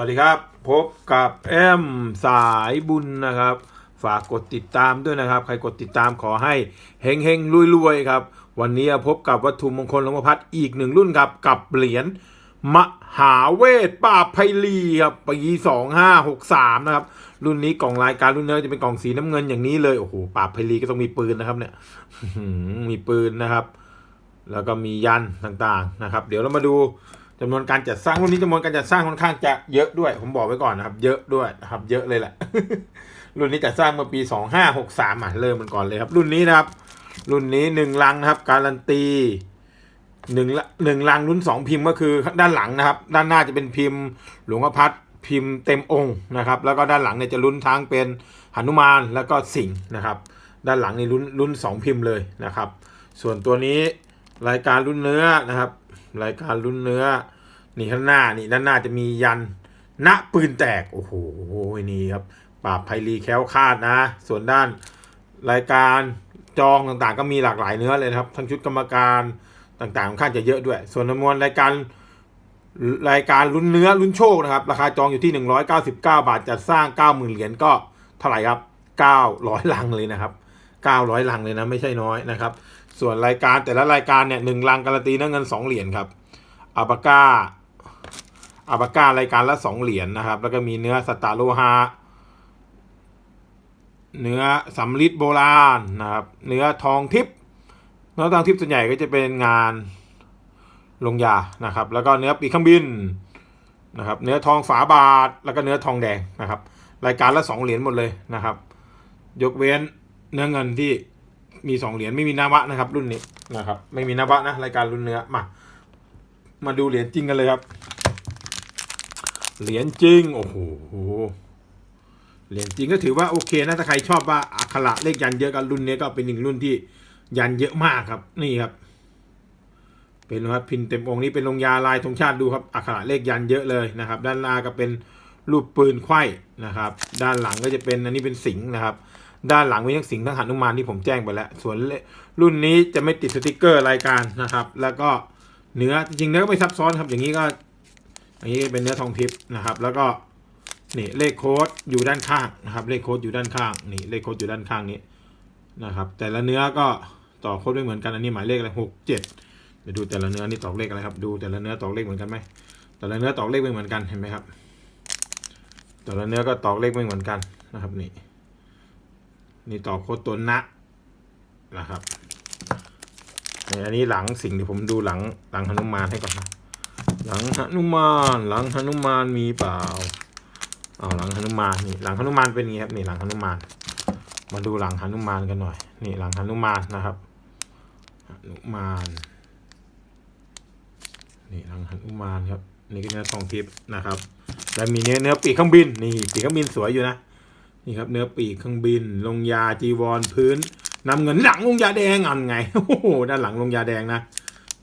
วัสดีครับ พบกับแอมสายบุญนะครับ ฝากกดติดตามด้วยนะครับ ใครกดติดตามขอให้เฮงเฮงรวยรวยๆครับ วันนี้พบกับวัตถุมงคลหลวงพ่อพัดอีกหนึ่งรุ่นครับกับเหรียญมหาเวทป่าไพลีครับปีสองห้าหกสามนะครับ รุ่นนี้กล่องรายการรุ่นนื้จะเป็นกล่องสีน้ำเงินอย่างนี้เลยโอ้โหป่าไพลีก็ต้องมีปืนนะครับเนี่ยมีปืนนะครับ แล้วก็มียันต่างๆนะครับ เดี๋ยวเรามาดู จำนวนการจัดสร้างรุ่นนี้จำนวนการจัดสร้างค่อนข้างจะเยอะด้วย ผมบอกไว้ก่อนนะครับ เยอะด้วยนะครับ เยอะเลยแหละ รุ่นนี้จัดสร้างเมื่อปีสองห้าหกสามอะเริ่มมันก่อนเลยครับ รุ่นนี้นะครับ รุ่นนี้หนึ่งลังนะครับ การันตีหนึ่งละหนึ่งลังรุ่นสองพิมพ์ก็คือด้านหลังนะครับ ด้านหน้าจะเป็นพิมพ์ หลวงพ่อพัดพิมพ์เต็มองค์นะครับ แล้วก็ด้านหลังเนี่ยจะลุ้นทั้งเป็นหนุมานแล้วก็สิงห์นะครับ ด้านหลังนี่ลุ้นลุ้นสองพิมพ์เลยนะครับ ส่วนตัวนี้รายการรุ่นเนื้อนะครับ รายการรุ่นเนื้อ นี่ข้างหน้านี่ด้านหน้าจะมียันณปืนแตก โอ้โหนี่ครับปราบไพรีแคล้วคาดนะ ส่วนด้านรายการจองต่างๆ ก็มีหลากหลายเนื้อเลยครับทั้งชุดกรรมการต่างๆค่อนข้างจะเยอะด้วย ส่วนจำนวนรายการรายการลุ้นเนื้อลุ้นโชคนะครับ ราคาจองอยู่ที่ 199 บาทจัดสร้าง 90,000 เหรียญก็เท่าไหร่ครับ 900 ลังเลยนะครับ 900 ลังเลยนะ ไม่ใช่น้อยนะครับ ส่วนรายการแต่ละรายการเนี่ยหนึ่งลังการันตีเนื้อเงิน 2 เหรียญครับอาบาก้าอาบาก้ารายการละ 2 เหรียญนะครับ แล้วก็มีเนื้อสตาร์โลฮาเนื้อสำลิดโบราณนะครับ เนื้อทองทิพย์เนื้อทองทิพย์ส่วนใหญ่ก็จะเป็นงานลงยานะครับ แล้วก็เนื้อปีกเครื่องบินนะครับ เนื้อทองฝาบาท แล้วก็เนื้อทองแดงนะครับ รายการละ 2 เหรียญหมดเลยนะครับ ยกเว้นเนื้อเงินที่ มีสองเหรียญไม่มีนาวะนะครับ รุ่นนี้นะครับ ไม่มีนาวะนะรายการรุ่นเนื้อมามาดูเหรียญจริงกันเลยครับ เหรียญจริงโอ้โหเหรียญจริงก็ถือว่าโอเคนะถ้าใครชอบว่าอักขระเลขยันเยอะกันรุ่นนี้ก็เป็นหนึ่งรุ่นที่ยันเยอะมากครับ นี่ครับ เป็นนะครับพินเต็มองค์นี้เป็นลงยาลายธงชาติดูครับอักขระเลขยันเยอะเลยนะครับ ด้านหน้าก็เป็น รูปปืนไขว้นะครับ ด้านหลังก็จะเป็นอันนี้เป็นสิงห์นะครับ ด้านหลังมีทั้งสิงห์ทั้งหนุมานที่ผมแจ้งไปแล้ว ส่วนรุ่นนี้จะไม่ติดสติกเกอร์รายการนะครับ แล้วก็เนื้อจริงเนื้อก็ไม่ซับซ้อนครับ อย่างนี้ก็อย่างนี้เป็นเนื้อทองทิพย์นะครับ แล้วก็นี่เลขโค้ดอยู่ด้านข้างนะครับ เลขโค้ดอยู่ด้านข้างนี่เลขโค้ดอยู่ด้านข้างนี้นะครับ แต่ละเนื้อก็ต่อโค้ดไม่เหมือนกันอันนี้หมายเลขอะไรหกเจ็ดเดี๋ยวดูแต่ละเนื้อนี่ตอกเลขอะไรครับ ดูแต่ละเนื้อตอกเลขเหมือนกันไหมแต่ละเนื้อตอกเลขไม่เหมือนกันเห็นไหมครับ แต่ละเนื้อก็ตอกเลขไม่เหมือนกันนะครับนี่นี่ต่อโคตรตัวนะนะครับนี่อันนี้หลังสิ่งที่ผมดูหลังหลังหนุมานให้ก่อนนะหลังหนุมานหลังหนุมานมีเปล่าเอาหลังหนุมานนี่หลังหนุมานเป็นไงครับนี่หลังหนุมาน มาดูหลังหนุมานกันหน่อย นี่หลังหนุมานนะครับหนุมานนี่หลังหนุมานครับนี่ก็เนื้อทองทิพย์นะครับ แล้วมีเนื้อเนื้อปีกเครื่องบินนี่ปีกเครื่องบินสวยอยู่นะนี่ครับเนื้อปีกเครื่องบิน ลงยาจีวรพื้นนำเงินหลังลงยาแดงอันไงโอ้โหด้านหลังลงยาแดงนะ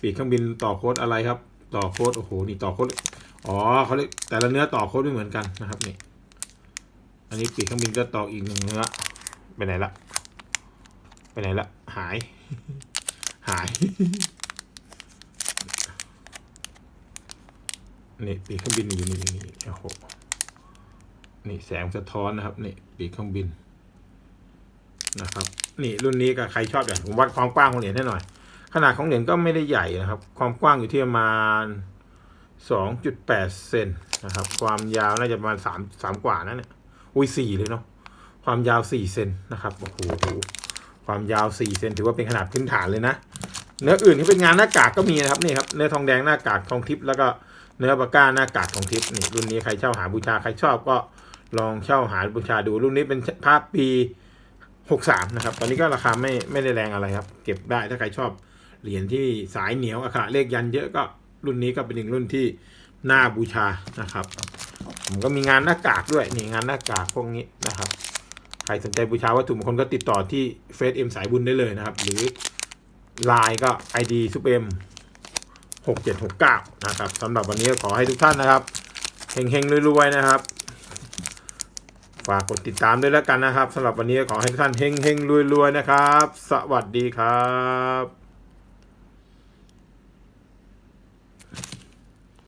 ปีกเครื่องบินต่อโค้ดอะไรครับ ต่อโค้ดโอ้โหนี่ต่อโค้ดอ๋อเขาเรียกแต่ละเนื้อต่อโค้ดไม่เหมือนกันนะครับนี่อันนี้ปีกเครื่องบินก็ต่ออีกหนึ่งเนื้อไปไหนละไปไหนละหาย หาย นี่ปีกเครื่องบินอยู่นี่นี่นี่โอ้โหนี่แสงสะท้อนนะครับนี่ปีกเครื่องบินนะครับ นี่รุ่นนี้ก็ใครชอบอย่างผมวัดความกว้างของเหรียญให้หน่อย ขนาดของเหรียญก็ไม่ได้ใหญ่นะครับ ความกว้างอยู่ที่ประมาณสองจุดแปดเซนนะครับ ความยาวน่าจะประมาณสามสามกว่านะเนี่ยอุ้ยสี่เลยเนาะความยาวสี่เซนนะครับโอ้โหความยาวสี่เซนถือว่าเป็นขนาดพื้นฐานเลยนะ เนื้ออื่นที่เป็นงานหน้ากากก็มีนะครับนี่ครับเนื้อทองแดงหน้ากากทองทิพย์แล้วก็เนื้อปากก้าหน้ากากทองทิพย์นี่รุ่นนี้ใครเช่าหาบูชาใครชอบก็ลองเช่าหาบูชาดู รุ่นนี้เป็นภาพปี 63 นะครับ ตอนนี้ก็ราคาไม่ไม่ได้แรงอะไรครับ เก็บได้ถ้าใครชอบเหรียญที่สายเหนียวอักขระเลขยันเยอะก็รุ่นนี้ก็เป็นหนึ่งรุ่นที่น่าบูชานะครับผมก็มีงานหน้ากากด้วยนี่งานหน้ากากพวกนี้นะครับ ใครสนใจบูชาวัตถุมงคลก็ติดต่อที่เฟซเอ็มสายบุญได้เลยนะครับ หรือ ไลน์ก็ ID ซุปเอ็ม6769นะครับสำหรับวันนี้ขอให้ทุกท่านนะครับเฮงๆรวยๆนะครับ ฝากกดติดตามด้วยแล้วกันนะครับสำหรับวันนี้ขอให้ทุกท่านเฮงๆรวยๆนะครับ สวัสดีครับ